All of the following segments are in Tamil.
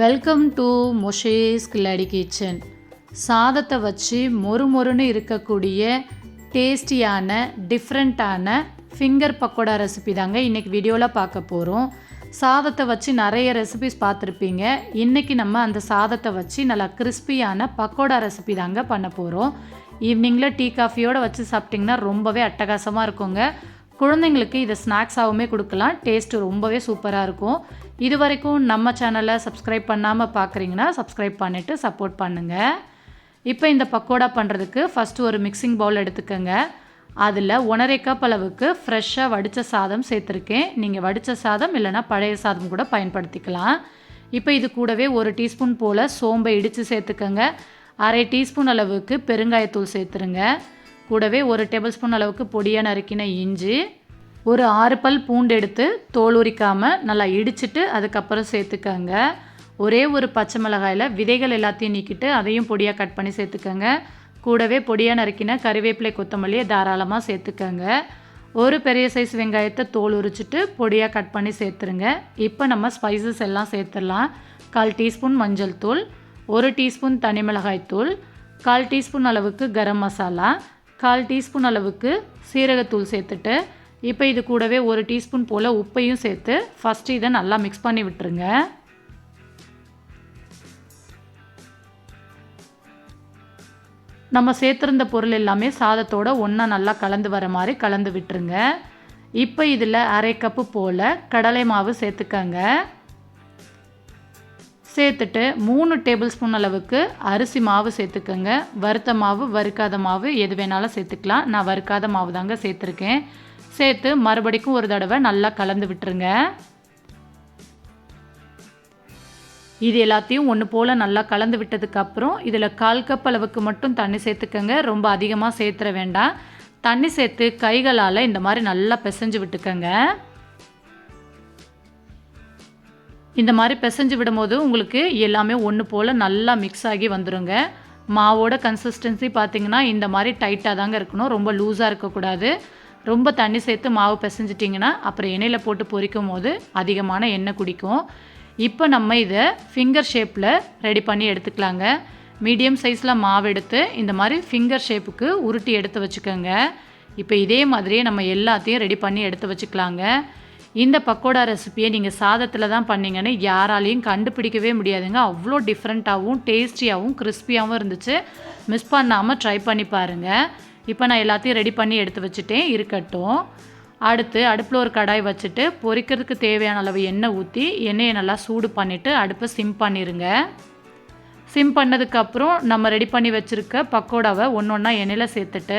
வெல்கம் டு மொஷேஸ் கில்லாடி கிச்சன் சாதத்தை வச்சு மொறு மொறுன்னு இருக்கக்கூடிய டேஸ்டியான டிஃப்ரெண்ட்டான ஃபிங்கர் பக்கோடா ரெசிபி தாங்க இன்றைக்கி வீடியோவில் பார்க்க போகிறோம் சாதத்தை வச்சு நிறைய ரெசிபிஸ் பார்த்துருப்பீங்க. இன்றைக்கி நம்ம அந்த சாதத்தை வச்சு நல்லா கிறிஸ்பியான பக்கோடா ரெசிபி தாங்க பண்ண போகிறோம் ஈவினிங்கில் டீ காஃபியோடு வச்சு சாப்பிட்டிங்கன்னா ரொம்பவே அட்டகாசமாக இருக்குங்க. குழந்தைங்களுக்கு இதை ஸ்நாக்ஸாகவுமே கொடுக்கலாம். டேஸ்ட்டு ரொம்பவே சூப்பராக இருக்கும். இது வரைக்கும் நம்ம சேனலை சப்ஸ்கிரைப் பண்ணாமல் பார்க்குறீங்கன்னா சப்ஸ்கிரைப் பண்ணிவிட்டு சப்போர்ட் பண்ணுங்கள் இப்போ இந்த பக்கோடா பண்ணுறதுக்கு ஃபஸ்ட்டு ஒரு மிக்சிங் பவுல் எடுத்துக்கோங்க. அதில் ஒன்றரை கப் அளவுக்கு ஃப்ரெஷ்ஷாக வடித்த சாதம் சேர்த்துருக்கேன். நீங்கள் வடித்த சாதம் இல்லைனா பழைய சாதம் கூட பயன்படுத்திக்கலாம். இப்போ இது கூடவே ஒரு டீஸ்பூன் போல் சோம்பை இடித்து சேர்த்துக்கோங்க. அரை டீஸ்பூன் அளவுக்கு பெருங்காயத்தூள் சேர்த்துருங்க. கூடவே ஒரு டேபிள் ஸ்பூன் அளவுக்கு பொடியாக நறுக்கின இஞ்சி ஒரு ஆறு பல் பூண்டு எடுத்து தோல் உரிக்காமல் நல்லா இடிச்சிட்டு அதுக்கப்புறம் சேர்த்துக்கங்க. ஒரே ஒரு பச்சை மிளகாயில் விதைகள் எல்லாத்தையும் நீக்கிட்டு அதையும் பொடியாக கட் பண்ணி சேர்த்துக்கங்க. கூடவே பொடியாக நறுக்கின கறிவேப்பிலை கொத்தமல்லியை தாராளமாக சேர்த்துக்கங்க. ஒரு பெரிய சைஸ் வெங்காயத்தை தோல் உரிச்சிட்டு பொடியாக கட் பண்ணி சேர்த்துருங்க. இப்போ நம்ம ஸ்பைசஸ் எல்லாம் சேர்த்துடலாம். கால் டீஸ்பூன் மஞ்சள் தூள் ஒரு டீஸ்பூன் தனி மிளகாய் தூள் கால் டீஸ்பூன் அளவுக்கு கரம் மசாலா கால் டீஸ்பூன் அளவுக்கு சீரகத்தூள் சேர்த்துட்டு இப்போ இது கூடவே ஒரு டீஸ்பூன் போல் உப்பையும் சேர்த்து ஃபஸ்ட்டு இதை நல்லா மிக்ஸ் பண்ணி விட்டுருங்க. நம்ம சேர்த்துருந்த பொருள் எல்லாமே சாதத்தோட ஒன்றா நல்லா கலந்து வர மாதிரி கலந்து விட்டுருங்க. இப்போ இதில் அரை கப்பு போல் கடலை மாவு சேர்த்துக்கங்க. சேர்த்துட்டு மூணு டேபிள் ஸ்பூன் அளவுக்கு அரிசி மாவு சேர்த்துக்கோங்க. வறுத்த மாவு வறுக்காத மாவு எது வேணாலும் சேர்த்துக்கலாம். நான் வறுக்காத மாவு தாங்க சேர்த்துருக்கேன். சேர்த்து மறுபடிக்கும் ஒரு தடவை நல்லா கலந்து விட்டுருங்க. இது எல்லாத்தையும் ஒன்று போல் நல்லா கலந்து விட்டதுக்கப்புறம் இதில் கால் கப் அளவுக்கு மட்டும் தண்ணி சேர்த்துக்கோங்க. ரொம்ப அதிகமாக சேர்த்துற வேண்டாம். தண்ணி சேர்த்து கைகளால் இந்த மாதிரி நல்லா பிசைஞ்சு விட்டுக்கோங்க. இந்த மாதிரி பிசைஞ்சு விடும்போது உங்களுக்கு எல்லாமே ஒன்று போல் நல்லா மிக்ஸ் ஆகி வந்துடுங்க மாவோட கன்சிஸ்டன்சி பார்த்திங்கன்னா இந்த மாதிரி டைட்டாக தாங்க இருக்கணும். ரொம்ப லூஸாக இருக்கக்கூடாது. ரொம்ப தண்ணி சேர்த்து மாவு பிசைஞ்சிட்டிங்கன்னா அப்புறம் எண்ணெயில் போட்டு பொரிக்கும் போது அதிகமான எண்ணெய் குடிக்கும். இப்போ நம்ம இதை ஃபிங்கர் ஷேப்பில் ரெடி பண்ணி எடுத்துக்கலாங்க. மீடியம் சைஸில் மாவு எடுத்து இந்த மாதிரி ஃபிங்கர் ஷேப்புக்கு உருட்டி எடுத்து வச்சுக்கோங்க. இப்போ இதே மாதிரியே நம்ம எல்லாத்தையும் ரெடி பண்ணி எடுத்து வச்சுக்கலாங்க. இந்த பக்கோடா ரெசிப்பியை நீங்கள் சாதத்தில் தான் பண்ணிங்கன்னு யாராலையும் கண்டுபிடிக்கவே முடியாதுங்க. அவ்வளோ டிஃப்ரெண்ட்டாகவும் டேஸ்டியாகவும் கிறிஸ்பியாகவும் இருந்துச்சு. மிஸ் பண்ணாமல் ட்ரை பண்ணி பாருங்கள் இப்போ நான் எல்லாத்தையும் ரெடி பண்ணி எடுத்து வச்சுட்டேன். இருக்கட்டும். அடுத்து அடுப்பில் ஒரு கடாய் வச்சுட்டு பொரிக்கிறதுக்கு தேவையான அளவு எண்ணெய் ஊற்றி எண்ணெயை நல்லா சூடு பண்ணிவிட்டு அடுப்பை சிம் பண்ணிடுங்க சிம் பண்ணதுக்கப்புறம் நம்ம ரெடி பண்ணி வச்சுருக்க பக்கோடாவை ஒன்று ஒன்றா எண்ணெயில் சேர்த்துட்டு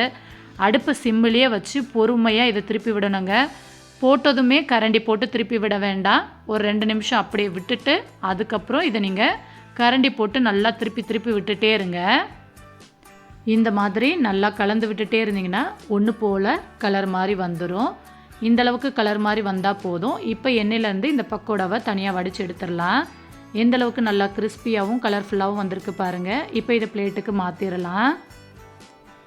அடுப்பு சிம்மிலேயே வச்சு பொறுமையாக இதை திருப்பி விடணுங்க. போட்டதுமே கரண்டி போட்டு திருப்பி விட வேண்டாம். ஒரு ரெண்டு நிமிஷம் அப்படியே விட்டுட்டு அதுக்கப்புறம் இதை நீங்கள் கரண்டி போட்டு நல்லா திருப்பி திருப்பி விட்டுட்டே இருங்க. இந்த மாதிரி நல்லா கலந்து விட்டுட்டே இருந்தீங்கன்னா ஒன்று போல் கலர் மாதிரி வந்துடும் இந்த அளவுக்கு கலர் மாதிரி வந்தால் போதும். இப்போ எண்ணெயிலேருந்து இந்த பக்கோடாவை தனியாக வடித்து எடுத்துடலாம். எந்தளவுக்கு நல்லா கிறிஸ்பியாகவும் கலர்ஃபுல்லாகவும் வந்திருக்கு பாருங்கள் இப்போ இதை பிளேட்டுக்கு மாற்றிடலாம்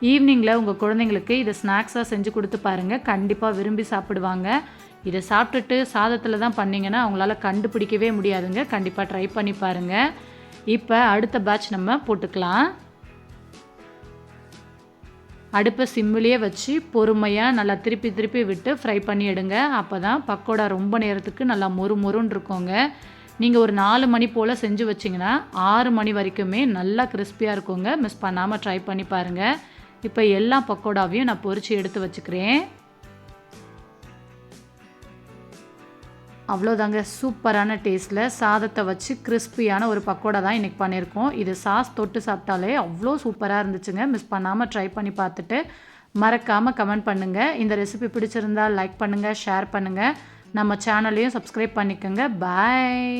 ஈவினிங்கில் உங்கள் குழந்தைங்களுக்கு இதை ஸ்நாக்ஸாக செஞ்சு கொடுத்து பாருங்கள் கண்டிப்பாக விரும்பி சாப்பிடுவாங்க. இதை சாப்பிட்டுட்டு சாதத்தில் தான் பண்ணிங்கன்னா அவங்களால கண்டுபிடிக்கவே முடியாதுங்க. கண்டிப்பாக ட்ரை பண்ணி பாருங்கள் இப்போ அடுத்த பேட்ச் நம்ம போட்டுக்கலாம். அடுப்பை சிம்மிலேயே வச்சு பொறுமையாக நல்லா திருப்பி திருப்பி விட்டு ஃப்ரை பண்ணி எடுங்க. அப்போ தான் பக்கோடா ரொம்ப நேரத்துக்கு நல்லா மொறு மொறுன்னு இருக்குங்க. நீங்கள் ஒரு நாலு மணி போல் செஞ்சு வச்சிங்கன்னா ஆறு மணி வரைக்குமே நல்லா கிறிஸ்பியாக இருக்குங்க. மிஸ் பண்ணாமல் ட்ரை பண்ணி பாருங்கள் இப்போ எல்லா பக்கோடாவையும் நான் பொறிச்சு எடுத்து வச்சுக்கிறேன். அவ்வளோதாங்க சூப்பரான டேஸ்ட்டில் சாதத்தை வச்சு கிறிஸ்பியான ஒரு பக்கோடா தான் இன்றைக்கி பண்ணியிருக்கோம். இது சாஸ் தொட்டு சாப்பிட்டாலே அவ்வளோ சூப்பராக இருந்துச்சுங்க. மிஸ் பண்ணாமல் ட்ரை பண்ணி பார்த்துட்டு மறக்காமல் கமெண்ட் பண்ணுங்கள் இந்த ரெசிபி பிடிச்சிருந்தால் லைக் பண்ணுங்கள் ஷேர் பண்ணுங்கள் நம்ம சேனலையும் சப்ஸ்கிரைப் பண்ணிக்கோங்க. பாய்.